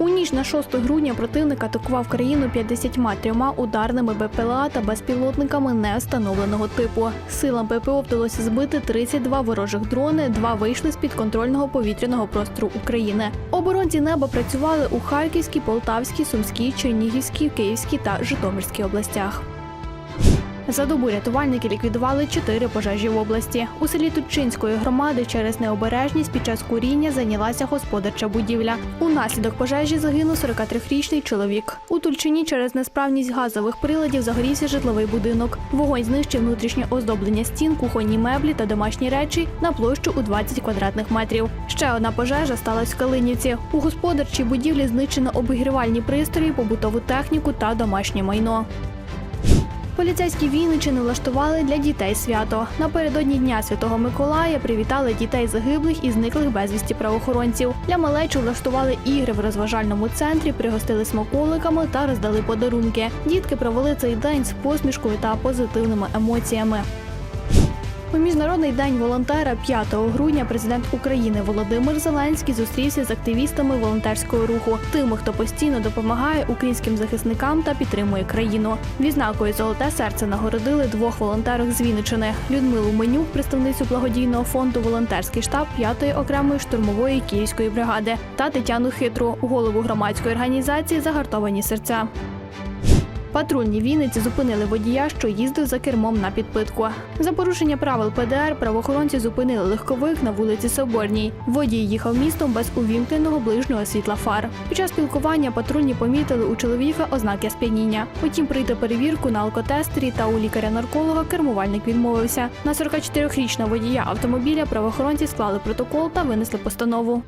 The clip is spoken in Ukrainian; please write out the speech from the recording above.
У ніч на 6 грудня противник атакував країну 53 ударними БПЛА та безпілотниками невстановленого типу. Силам ППО вдалося збити 32 ворожих дрони, два вийшли з під контрольного повітряного простору України. Оборонці неба працювали у Харківській, Полтавській, Сумській, Чернігівській, Київській та Житомирській областях. За добу рятувальники ліквідували чотири пожежі в області. У селі Тучинської громади через необережність під час куріння зайнялася господарча будівля. Унаслідок пожежі загинув 43-річний чоловік. У Тульчині через несправність газових приладів загорівся житловий будинок. Вогонь знищив внутрішнє оздоблення стін, кухонні меблі та домашні речі на площу у 20 квадратних метрів. Ще одна пожежа сталася в Калинівці. У господарчій будівлі знищено обігрівальні пристрої, побутову техніку та домашнє майно. Поліцейські Вінничини влаштували для дітей свято. Напередодні Дня Святого Миколая привітали дітей загиблих і зниклих безвісті правоохоронців. Для малечу влаштували ігри в розважальному центрі, пригостили смаколиками та роздали подарунки. Дітки провели цей день з посмішкою та позитивними емоціями. У міжнародний день волонтера 5 грудня президент України Володимир Зеленський зустрівся з активістами волонтерського руху, тими, хто постійно допомагає українським захисникам та підтримує країну. Відзнакою золоте серце нагородили двох волонтерок з Вінничини – Людмилу Менюк, представницю благодійного фонду Волонтерський штаб 5-ї окремої штурмової київської бригади, та Тетяну Хитру, голову громадської організації Загартовані серця. Патрульні Вінниці зупинили водія, що їздив за кермом на підпитку. За порушення правил ПДР правоохоронці зупинили легковик на вулиці Соборній. Водій їхав містом без увімкненого ближнього світла фар. Під час спілкування патрульні помітили у чоловіка ознаки сп'яніння. Утім, прийти перевірку на алкотестері та у лікаря-нарколога кермувальник відмовився. На 44-річного водія автомобіля правоохоронці склали протокол та винесли постанову.